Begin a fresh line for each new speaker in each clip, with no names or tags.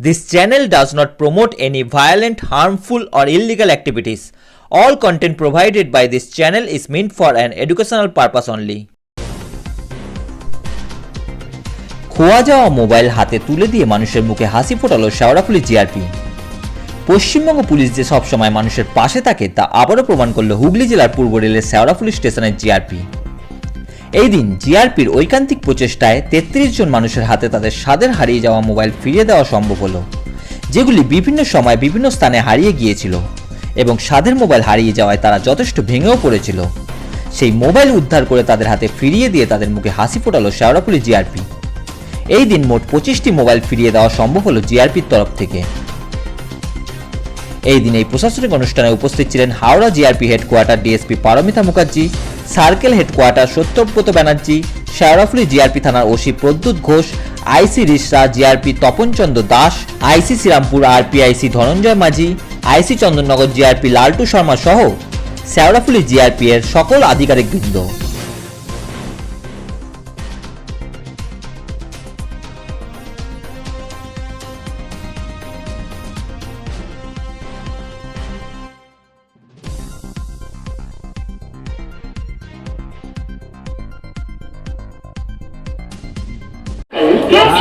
This channel does not promote any violent, harmful, or illegal activities. All content provided by this channel is meant for an educational purpose only. খোয়া যাওয়া mobile হাতে তুলে দিয়ে মানুষের মুখে হাসি ফোটালো শেওড়াফুলি জিআরপি পশ্চিমবঙ্গ পুলিশ যে সবসময় মানুষের পাশে থাকে তা আবারও প্রমাণ করল হুগলি জেলার পূর্ব রেলের শেওড়াফুলি স্টেশনের জিআরপি এই দিন জিআরপির ঐকান্তিক প্রচেষ্টায় তেত্রিশ জন মানুষের হাতে তাদের স্বাদের হারিয়ে যাওয়া মোবাইল ফিরিয়ে দেওয়া সম্ভব হলো, যেগুলি বিভিন্ন সময় বিভিন্ন স্থানে হারিয়ে গিয়েছিল এবং স্বাদের মোবাইল হারিয়ে যাওয়ায় তারা যথেষ্ট ভেঙেও পড়েছিল। সেই মোবাইল উদ্ধার করে তাদের হাতে ফিরিয়ে দিয়ে তাদের মুখে হাসি ফোটালো শেওড়াফুলি জিআরপি। এই দিন মোট পঁচিশটি মোবাইল ফিরিয়ে দেওয়া সম্ভব হলো জিআরপির তরফ থেকে। এই দিন এই প্রশাসনিক অনুষ্ঠানে উপস্থিত ছিলেন Howrah GRP headquarter DSP Paramita Mukherjee circle headquarter Satyabrata Banerjee Sheoraphuli GRP থানার OC Pradyut Ghosh, IC Rishra GRP Tapanchandra Das, IC Serampore RPIC Dhananjay Majhi, IC Chandannagar GRP Laltu Sharma সহ শেওড়াফুলি জিআরপি এর সকল আধিকারিকবৃন্দ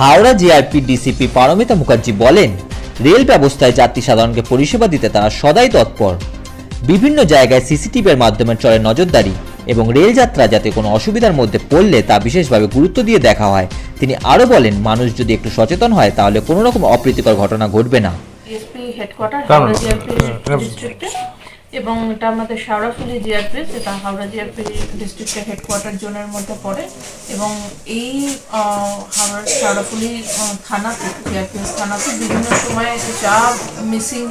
Howrah GRP DCP Paramita Mukherjee বলেন rail ব্যবস্থায় যাত্রী সাধারণকে পরিষেবা দিতে তারা সদাই তৎপর। বিভিন্ন জায়গায় সিসিটিভির মাধ্যমে চলে নজরদারি এবং রেল যাত্রা যাতে কোনো অসুবিধার মধ্যে পড়লে তা বিশেষভাবে গুরুত্ব দিয়ে দেখা হয়। তিনি আরও বলেন মানুষ যদি একটু সচেতন হয় তাহলে কোনো রকম অপ্রীতিকর ঘটনা ঘটবে না।
ডিস্ট্রিক্টে এবং এটা আমাদের শাওড়াফুলি জিআরপি যেটা হাওড়া জিআরপি ডিস্ট্রিক্টের হেডকোয়ার্টার জোনের মধ্যে পড়ে। এবং এই আহ, হাওড়া শাওড়াফুলি থানাতে জিআরপিএস থানাতে বিভিন্ন সময়ে যা মিসিং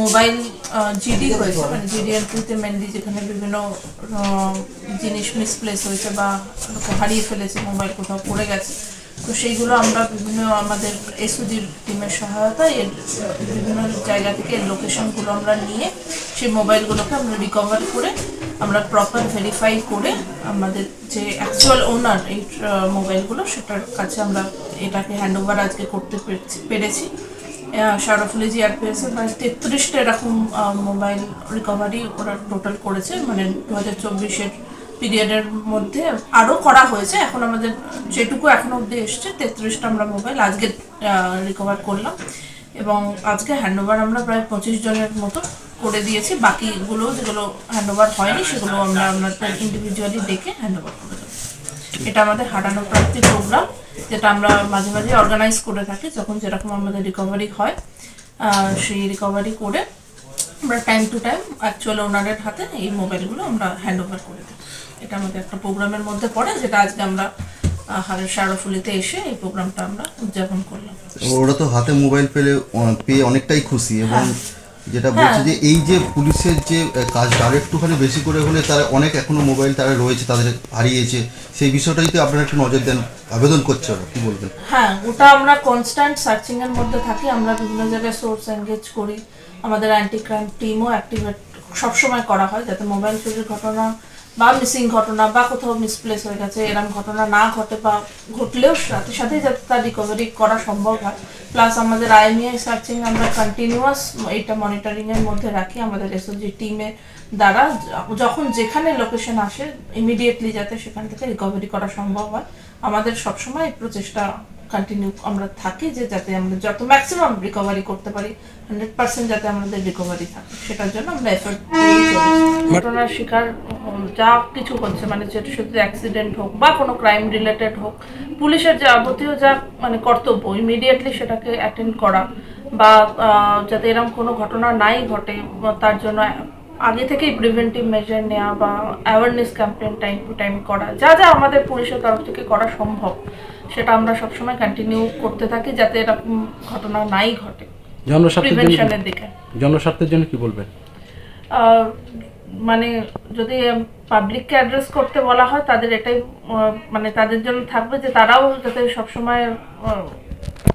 মোবাইল জিডি হয়েছে মানে জিডিএনপিতে মেনলি যেখানে বিভিন্ন জিনিস মিসপ্লেস হয়েছে বা হারিয়ে ফেলেছে মোবাইল কোথাও পড়ে গেছে তো সেইগুলো আমরা বিভিন্ন আমাদের এসওজির টিমের সহায়তায় এর বিভিন্ন জায়গা থেকে এর লোকেশনগুলো আমরা নিয়ে সেই মোবাইলগুলোকে আমরা রিকভার করে আমরা প্রপার ভেরিফাই করে আমাদের যে অ্যাকচুয়াল ওনার এই মোবাইলগুলো সেটার কাছে আমরা এটাকে হ্যান্ড ওভার আজকে করতে পেরেছি- শারফুলি জিআরপিএস প্রায় তেত্রিশটা এরকম মোবাইল রিকভারি ওরা টোটাল করেছে। মানে দু হাজার চব্বিশের পিরিয়ডের মধ্যে আরও করা হয়েছে। এখন আমাদের যেটুকু এখনও অবধি এসছে, তেত্রিশটা আমরা মোবাইল আজকে রিকভার করলাম। এবং আজকে হ্যান্ডওভার আমরা প্রায় পঁচিশ জনের মতো করে দিয়েছি। বাকিগুলো যেগুলো হ্যান্ডওভার হয়নি, সেগুলো আমরা আমাদের ইন্ডিভিজুয়ালি ডেকে হ্যান্ডওভার করে দেবো। এটা আমাদের হারানো প্রাপ্তি প্রোগ্রাম যেটা আমরা মাঝে মাঝে অর্গানাইজ করে থাকি, যখন যেরকম আমাদের রিকভারি হয় সেই রিকভারি করে আমরা টাইম টু টাইম অ্যাকচুয়াল ওনারের হাতে এই মোবাইলগুলো আমরা হ্যান্ড ওভার করে দিই। এটা আমাদের একটা প্রোগ্রামের মধ্যে পড়ে যেটা আজকে আমরা হারের শারফুলিতে এসে এই প্রোগ্রামটা আমরা উদযাপন করলাম।
ওরা তো হাতে মোবাইল পেলে পেয়ে অনেকটাই খুশি এবং যেটা বলছে যে এই যে পুলিশের যে কাজ কাজটা আর একটুখানি বেশি করে হলে তারা অনেক এখনও মোবাইল তারা রয়েছে তাদের হারিয়েছে। সেই বিষয়টাই তো আপনারা একটু নজর দেন আবেদন করছে ওরা কি বলবেন?
হ্যাঁ ওটা আমরা কনস্ট্যান্ট সার্চিং এর মধ্যে থাকি আমরা বিভিন্ন জায়গায় সোর্স এনগেজ করি। আমাদের অ্যান্টি ক্রাইম টিমও অ্যাক্টিভেট সবসময় করা হয় যাতে মোবাইল চুরির ঘটনা বা মিসিং ঘটনা বা কোথাও মিসপ্লেস হয়ে গেছে এরকম ঘটনা না ঘটে বা ঘটলেও সাথে সাথেই যাতে তার রিকভারি করা সম্ভব হয়। প্লাস আমাদের আইএমআই সার্চিং আমরা কন্টিনিউয়াস এইটা মনিটরিংয়ের মধ্যে রাখি আমাদের এসওজি টিমের দ্বারা। যখন যেখানে লোকেশন আসে ইমিডিয়েটলি যাতে সেখান থেকে রিকভারি করা সম্ভব হয়। আমাদের সবসময় প্রচেষ্টা কন্টিনিউ আমরা থাকি যে যাতে আমরা যত ম্যাক্সিমাম রিকভারি করতে পারি হান্ড্রেড পার্সেন্ট যাতে আমাদের রিকভারি থাকে সেটার জন্য আমরা এফোর্ট ঘটনার শিকার যা কিছু হচ্ছে মানে যেটা শুধু অ্যাক্সিডেন্ট হোক বা কোনো ক্রাইম রিলেটেড হোক পুলিশের যাবতীয় যা মানে কর্তব্য ইমিডিয়েটলি সেটাকে অ্যাটেন্ড করা বা আহ, যাতে এরকম কোনো ঘটনা নাই ঘটে তার জন্য আগে থেকেই প্রিভেন্টিভ মেজার নেওয়া বা awareness campaign time to time করা যা যা আমাদের পুলিশের তরফ থেকে করা সম্ভব। সেটা আমরা সবসময় কন্টিনিউ করতে থাকি যাতে এরকম ঘটনা নাই ঘটে।
জনস্বার্থের জন্য
দিকে।
জনস্বার্থের জন্য কি বলবেন?
মানে যদি পাবলিককে অ্যাড্রেস করতে বলা হয় তাদের এটাই মানে তাদের জন্য থাকবে যে তারাও যাতে সবসময়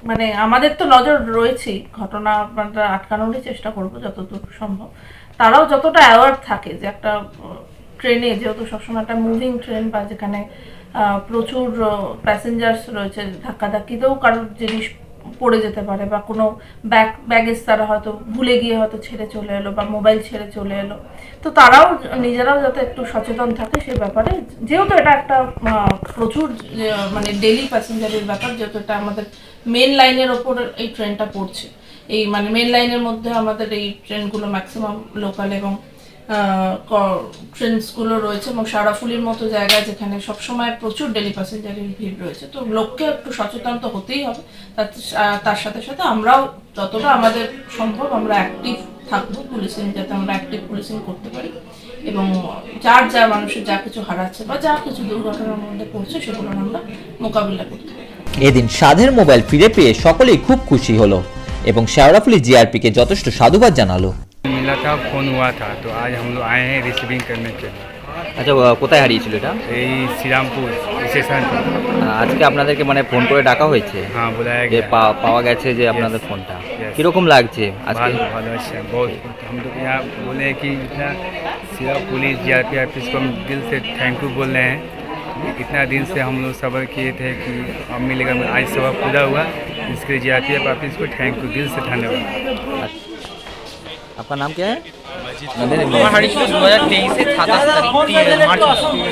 মানে আমাদের তো নজর রয়েছেই ঘটনা আটকানোরই চেষ্টা করব যতদূর সম্ভব। তারাও যতটা অ্যাওয়ার থাকে যে একটা ট্রেনে যেহেতু সবসময় একটা মুভিং ট্রেন বা যেখানে প্রচুর প্যাসেঞ্জার্স রয়েছে ধাক্কাধাক্কিতেও কারোর জিনিস পড়ে যেতে পারে বা কোনো ব্যাগ ব্যাগেজ তারা হয়তো ভুলে গিয়ে হয়তো ছেড়ে চলে এলো বা মোবাইল ছেড়ে চলে এলো। তো তারাও নিজেরাও যাতে একটু সচেতন থাকে সেই ব্যাপারে, যেহেতু এটা একটা প্রচুর মানে ডেলি প্যাসেঞ্জারের ব্যাপার, যেহেতু এটা আমাদের মেন লাইনের ওপর এই ট্রেনটা পড়ছে। এই মানে মেন লাইনের মধ্যে আমাদের এই ট্রেনগুলো ম্যাক্সিমাম লোকাল এবং ট্রেনসগুলো রয়েছে এবং সারাফুলির মতো জায়গায় যেখানে সবসময় প্রচুর ডেলি প্যাসেঞ্জারের ভিড় রয়েছে। তো লোককে একটু সচেতন তো হতেই হবে। তার সাথে সাথে আমরাও যতটা আমাদের সম্ভব আমরা অ্যাক্টিভ থাকব পুলিশিং যাতে আমরা অ্যাক্টিভ পুলিশিং করতে পারি। এবং যার যা মানুষের যা কিছু হারাচ্ছে বা যা কিছু দুর্ঘটনার মধ্যে পড়ছে সেগুলো আমরা মোকাবিলা করতে পারি।
এদিন সাধের মোবাইল ফিরে পেয়ে সকলেই খুব খুশি হলো এবং শেওড়াফুলি জিআরপিকে যথেষ্ট সাধুবাদ জানালো।
मिला था फोन हुआ था तो आज हम लोग आए हैं रिसीविंग करने के लिए
আচ্ছা আহ, কোথায় হারিয়েছিল এটা
यही श्रीरामपुर स्टेशन पर
আহ, আজকে আপনাদেরকে মানে ফোন করে ডাকা হয়েছে
हाँ बुलाया
যে
गया
পা- পাওয়া গেছে যে আপনাদের ফোনটা
Yes.
কিরকম লাগছে আজকে
बहुत बहुत अच्छा बहुत हम लोग यहाँ बोले हैं कि इतना सिरा police G R P office को हम दिल से थैंक यू बोल रहे हैं इतना दिन से हम लोग सबर किए थे कि अब मिलेगा आज सबर पूरा हुआ इसके लिए G R P F office को थैंक यू दिल से धन्यवाद
আপনার নাম কে
আমার হারিয়েছিল দু হাজার তেইশে সাতাশ তারিখ তিন মার্চ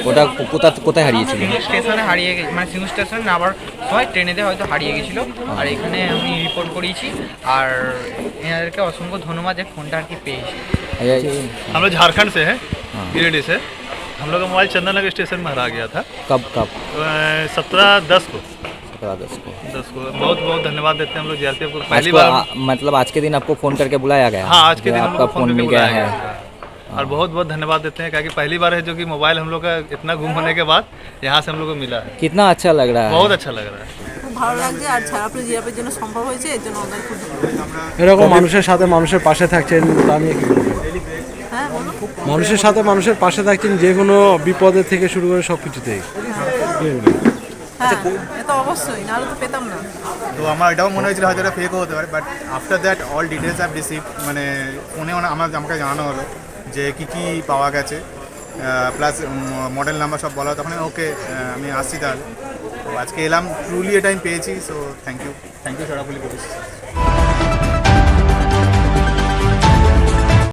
ওটা কোথা কোথায় হারিয়েছিল
সিঙ্গুর স্টেশনে হারিয়ে গেছে মানে সিঙ্গুর স্টেশনে আবার সময় ট্রেনেতে হয়তো হারিয়ে গেছিলো আর এখানে আমি রিপোর্ট করিয়েছি আর এনাদেরকে অসংখ্য ধন্যবাদ যে ফোনটা আর কি পেয়েছি
हम लोग झारखंड से हैं गिरिडीह से हम लोग का मोबाइल चंदन नगर स्टेशन में हरा गया था
कब कब
सत्रह दस को
सत्रह अगस्त को
दस को बहुत बहुत धन्यवाद देते हैं हम लोग जीआरपीएफ को पहली
आज को,
बार
आ, मतलब आज के दिन आपको फोन करके बुलाया गया
हाँ आज के
जो
दिन हम
आपका
लोग
फोन
करके
मिल गया
बुलाया
है
गया था। और बहुत बहुत धन्यवाद देते हैं क्योंकि पहली बार है जो कि मोबाइल हम लोग का इतना गुम होने के बाद यहाँ से हम लोग को मिला है
कितना अच्छा लग रहा है
बहुत अच्छा लग रहा है
খুব ভালো লাগছে আর ছাড়াপুরি জিরাপের জন্য সম্ভব হয়েছে এর জন্য আমাদের খুব ধন্যবাদ।
এরকম মানুষের সাথে মানুষের পাশে থাকছেন তা নিয়ে কি বলবেন
হ্যাঁ বলুন
মানুষের সাথে মানুষের পাশে থাকছেন যে কোনো বিপদের থেকে শুরু করে সব কিছুতেই
হ্যাঁ এ তো অবশ্যই নাহলে তো পেতাম না।
তো আমার এটাও মনে হয়েছিল হয়তো এটা ফেকও হতে পারে but after that all details have receive মানে ফোনে আমার আমাকে জানানো হলো যে কি কি পাওয়া গেছে প্লাস মডেল নাম্বার সব বলা তখন ওকে আমি আসছি তাহলে। তো আজকে এলাম ট্রুলি এটা আমি পেয়েছি so thank you thank you Sheoraphuli police